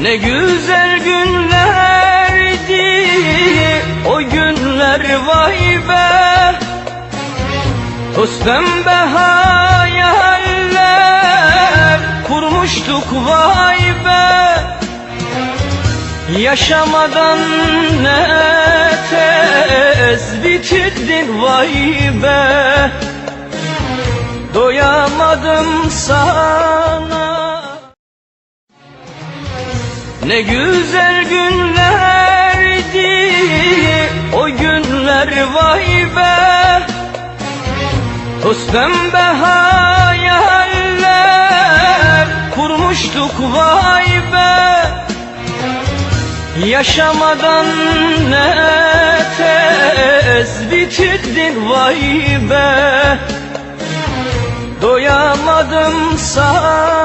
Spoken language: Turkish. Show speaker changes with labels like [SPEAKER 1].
[SPEAKER 1] Ne güzel günlerdi o günler vay be. Toz pembe hayaller kurmuştuk vay be. Yaşamadan ne tez bitirdin vay be. Doyamadım sana Ne güzel günlerdi o günler vay be. Toz pembe hayaller kurmuştuk vay be. Yaşamadan ne tez bitirdin vay be. Doyamadım sana